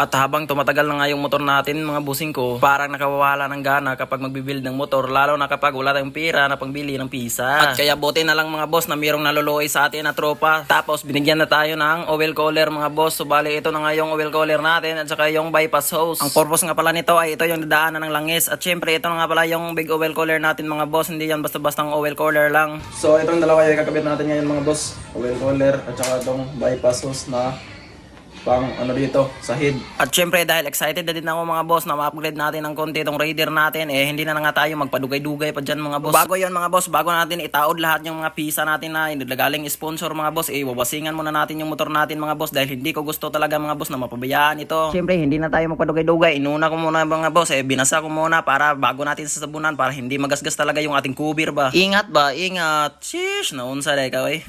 At habang tumatagal na nga yung motor natin mga busing ko, parang nakawawala ng gana kapag magbibuild ng motor lalo na kapag wala tayong pira na pangbili ng pisa. At kaya buti na lang mga boss na mayroong naluluoy sa atin na tropa. Tapos binigyan na tayo ng oil cooler mga boss. So bali ito na nga yung oil cooler natin at saka yung bypass hose. Ang purpose nga pala nito ay ito yung dadaanan ng langis. At syempre ito na nga pala yung big oil cooler natin mga boss. Hindi yan basta-basta oil cooler lang. So itong dalawa yung kakabit natin ngayon mga boss. Oil cooler at saka itong bypass hose na pang ano dito, sahid. At syempre dahil excited na din ako mga boss na ma-upgrade natin ng konti itong Raider natin eh hindi na, na nga tayo magpadugay-dugay pa dyan mga boss. Bago yon mga boss, bago natin itaod lahat yung mga pisa natin na inilagaling sponsor mga boss, eh wawasingan muna natin yung motor natin mga boss dahil hindi ko gusto talaga mga boss na mapabayaan ito. Syempre hindi na tayo magpadugay-dugay, inuna ko muna mga boss eh binasa ko muna para bago natin sasabunan para hindi magasgas talaga yung ating kubir ba. Ingat ba, ingat. Shish, naunsa dahil ka eh.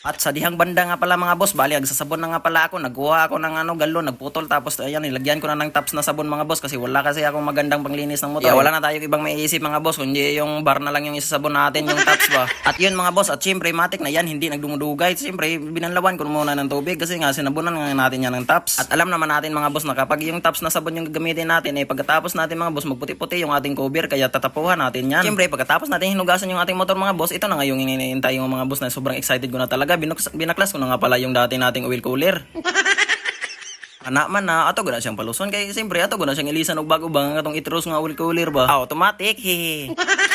At sa dihang banda nga pala mga boss, bali agsasabon na nga pala ako, nagkuha ako ng ano galon, nagputol tapos ayan nilagyan ko na ng tops na sabon mga boss kasi wala kasi akong magandang panglinis ng motor. Yeah, wala na tayo ibang maiisip mga boss, kundi yung bar na lang yung isasabon natin yung tops ba. At yun mga boss, at syempre matik na yan, hindi nagdumudugay. Syempre binanlawan ko muna ng tubig kasi nga sinabunan nga natin yan ng tops. At alam naman natin mga boss na kapag yung tops na sabon yung gagamitin natin eh pagkatapos natin mga boss magputi-puti yung ating cover kaya tatapuhan natin yan. Syempre pagkatapos natin hinugasan yung ating motor mga boss, ito na nga yung iniintay yung mga boss na sobrang excited ko na talaga. Binuks, binaklas ko na nga pala yung dati nating oil cooler. Anak man na, ato guna siyang paluson kay siyempre ato guna siyang ilisan og bago bang atong itros nga oil cooler ba. Ah, automatic. Hehe.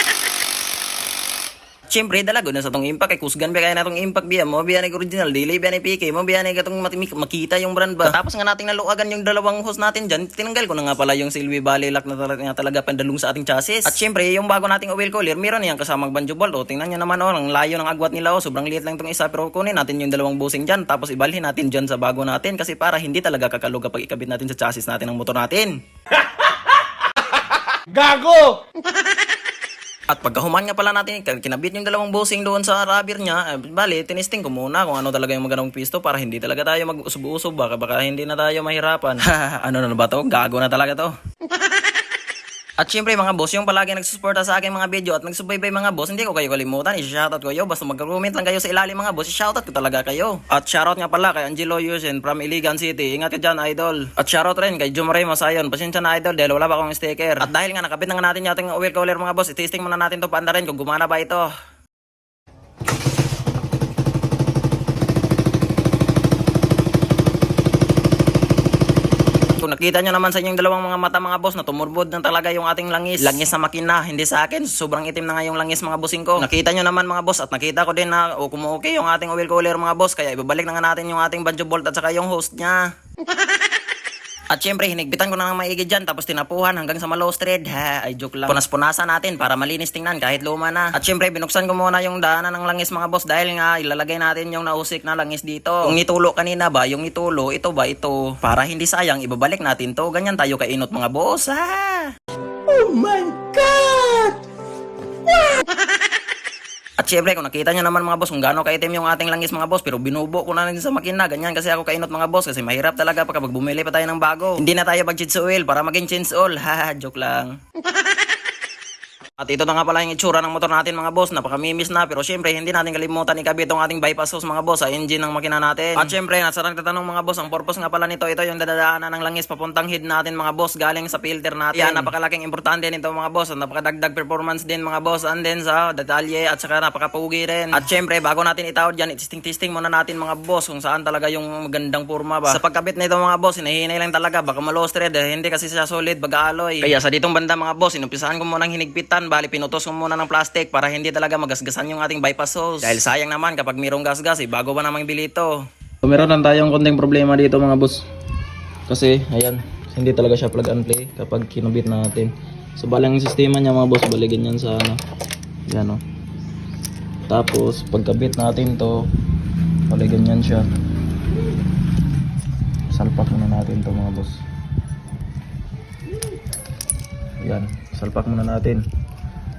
Siyempre, dalago na sa tong impact. Kay kusgan ba kaya na tong impact biya mo. Biya ni original. Dili biya ni PK mo. Biya ni katong matimik makita yung brand ba. Tapos nga nating naluagan yung dalawang hose natin dyan. Tinanggal ko na nga pala yung Silvi Valley lock na talaga, talaga pandalong sa ating chassis. At siyempre, yung bago nating oil cooler, meron niyang kasamang banjo bolt. O, tingnan nyo naman o, ang layo ng agwat nila o. Sobrang liit lang tong isa. Pero kunin natin yung dalawang busing dyan. Tapos ibalhin natin dyan sa bago natin. Kasi para hindi talaga kakalog kapag ikabit natin sa chassis natin ang motor natin. Gago! At pagkahuman nga pala natin, kin- kinabit yung dalawang busing doon sa rubber niya, eh, bali, tinisting ko muna kung ano talaga yung magandang pisto para hindi talaga tayo mag-usub-usub, baka, baka hindi na tayo mahirapan. ano na ba to? Gago na talaga to. At syempre mga boss, yung palagi nagsusuporta sa akin mga video at nagsubaybay mga boss, hindi ko kayo kalimutan. I-shoutout ko kayo. Basta mag-comment lang kayo sa ilalim mga boss, i-shoutout ko talaga kayo. At shoutout nga pala kay Angelo Yusin from Iligan City. Ingat ka dyan, idol. At shoutout rin kay Jumray Masayon. Pasensya na idol dahil wala pa akong sticker. At dahil nga nakabit na nga natin yung ating oil cooler mga boss, i-testing muna natin to paanda rin kung gumana ba ito. Nakita nyo naman sa inyong dalawang mga mata mga boss na tumurbod na talaga yung ating langis. Langis na makina, hindi sa akin. Sobrang itim na nga yung langis mga bossing ko. Nakita nyo naman mga boss at nakita ko din na o kumuokay yung ating oil cooler mga boss. Kaya ibabalik na nga natin yung ating banjo bolt at saka yung host niya. At syempre, hinigpitan ko na ng maigi dyan, tapos tinapuhan hanggang sa malaw thread. Ha, ay joke lang. Punas-punasan natin para malinis tingnan kahit luma na. At syempre, binuksan ko muna yung daanan ng langis mga boss dahil nga ilalagay natin yung nausik na langis dito. Yung nitulo kanina ba, yung nitulo, ito ba, ito. Para hindi sayang, ibabalik natin to. Ganyan tayo kainot mga boss, ha? Oh my At syempre, kung nakita nyo naman mga boss kung gaano kaitim yung ating langis mga boss, pero binubo ko na rin sa makina. Ganyan kasi ako kainot mga boss kasi mahirap talaga pag bumili pa tayo ng bago. Hindi na tayo mag-chins oil para maging chins oil. Ha, joke lang. At ito na nga pala yung itsura ng motor natin mga boss. Napakamimis na pero syempre hindi natin kalimutan ikabit itong ating bypass hose mga boss sa engine ng makina natin. At syempre nasa nagtatanong mga boss ang purpose nga pala nito ito yung dadaanan ng langis papuntang head natin mga boss galing sa filter natin. Yan napakalaking importante nito mga boss at napakadagdag performance din mga boss and then sa detalye at saka napakapugi rin. At syempre bago natin itawad yan testing-testing muna natin mga boss kung saan talaga yung magandang forma ba. Sa pagkabit nito mga boss hinahinay lang talaga baka ma-lost thread eh. hindi kasi siya solid baga-alloy. Kaya sa ditong banda mga boss inumpisahan ko munang hinigpitan bali pinutos ko muna ng plastic para hindi talaga magasgasan yung ating bypass hose. Dahil sayang naman kapag mayroong gasgas eh bago ba namang bili ito. So, meron lang tayong konting problema dito mga boss. Kasi ayan, hindi talaga siya plug and play kapag kinubit natin. So balang sistema niya mga boss, bali ganyan sa ano. Yan oh. Tapos pagkabit natin to, bali ganyan siya. Salpak muna natin to mga boss. Yan, salpak muna natin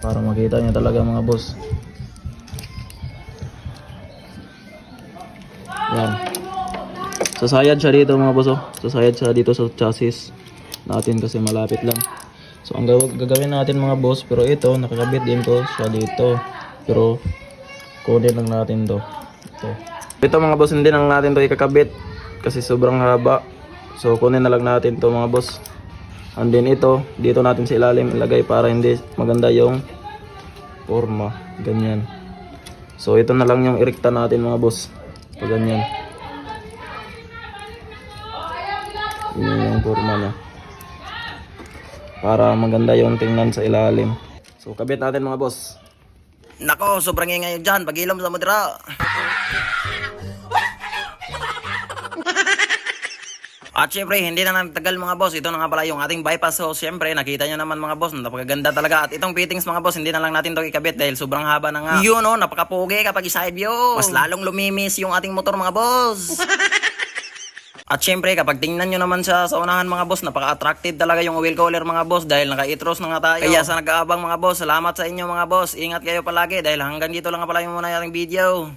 para makita niyo talaga mga boss. Yan. Sasayad siya dito mga boss oh. Sasayad siya dito sa chassis natin kasi malapit lang. So ang gaw- gagawin natin mga boss, pero ito nakakabit din to siya dito. Pero kunin lang natin to. Ito. Ito mga boss, hindi lang natin to ikakabit kasi sobrang haba. So kunin na lang natin to mga boss. And then ito, dito natin sa ilalim ilagay para hindi maganda yung forma. Ganyan. So ito na lang yung irekta natin mga boss. Pag ganyan. Yun yung forma niya. Para maganda yung tingnan sa ilalim. So kabit natin mga boss. Nako, sobrang ingay dyan. Pag-ilom sa mudra. At syempre, hindi na nagtagal mga boss. Ito na nga pala yung ating bypass. So syempre, nakita nyo naman mga boss. Napakaganda talaga. At itong fittings mga boss, hindi na lang natin to ikabit dahil sobrang haba na nga. Yun o, napakapugi kapag side view. Mas lalong lumimis yung ating motor mga boss. At syempre, kapag tingnan nyo naman siya sa unahan mga boss, napaka-attractive talaga yung wheel cooler mga boss dahil naka-itros na nga tayo. Kaya sa nag-aabang mga boss, salamat sa inyo mga boss. Ingat kayo palagi dahil hanggang dito lang nga pala yung muna yung video.